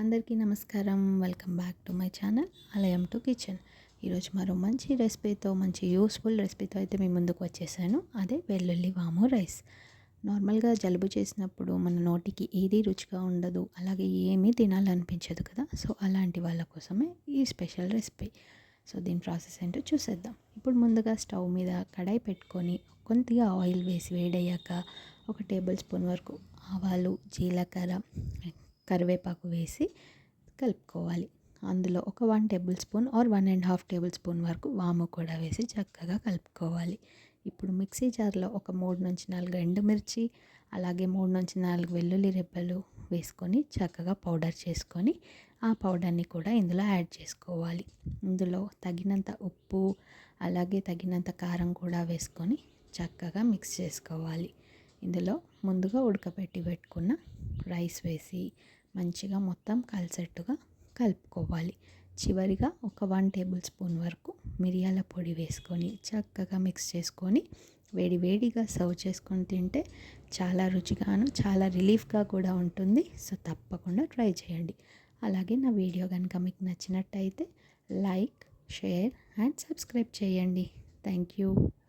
అందరికీ నమస్కారం. Welcome back to my channel. Alayam to kitchen. ఈరోజు మరో మంచి రెసిపీతో మంచి యూస్ఫుల్ రెసిపీతో అయితే మీ ముందుకు వచ్చేసాను. అదే వెల్లుల్లి వాము రైస్. నార్మల్గా జలుబు చేసినప్పుడు మన నోటికి ఏది రుచిగా ఉండదు అలాగే ఏమీ తినాలనిపించదు కదా. సో అలాంటి వాళ్ళ కోసమే ఈ స్పెషల్ రెసిపీ. సో దీని ప్రాసెస్ ఏంటో చూసేద్దాం. ఇప్పుడు ముందుగా స్టవ్ మీద కడాయి పెట్టుకొని కొద్దిగా ఆయిల్ వేసి వేడయ్యాక ఒక టేబుల్ స్పూన్ వరకు ఆవాలు జీలకర్ర కరివేపాకు వేసి కలుపుకోవాలి. అందులో ఒక one tablespoon or one and half tablespoon వరకు వాము కూడా వేసి చక్కగా కలుపుకోవాలి. ఇప్పుడు మిక్సీ జార్లో ఒక మూడు నుంచి నాలుగు ఎండుమిర్చి అలాగే మూడు నుంచి నాలుగు వెల్లుల్లి రెబ్బలు వేసుకొని చక్కగా పౌడర్ చేసుకొని ఆ పౌడర్ని కూడా ఇందులో యాడ్ చేసుకోవాలి. ఇందులో తగినంత ఉప్పు అలాగే తగినంత కారం కూడా వేసుకొని చక్కగా మిక్స్ చేసుకోవాలి. ఇందులో ముందుగా ఉడకబెట్టి పెట్టుకున్న రైస్ వేసి మంచిగా మొత్తం కలిసేట్టుగా కలుపుకోవాలి. చివరిగా ఒక వన్ టేబుల్ స్పూన్ వరకు మిరియాల పొడి వేసుకొని చక్కగా మిక్స్ చేసుకొని వేడి వేడిగా సర్వ్ చేసుకొని తింటే చాలా రుచిగాను చాలా రిలీఫ్గా కూడా ఉంటుంది. సో తప్పకుండా ట్రై చేయండి. అలాగే నా వీడియో కనుక మీకు నచ్చినట్టయితే లైక్ షేర్ అండ్ సబ్స్క్రైబ్ చేయండి. Thank you.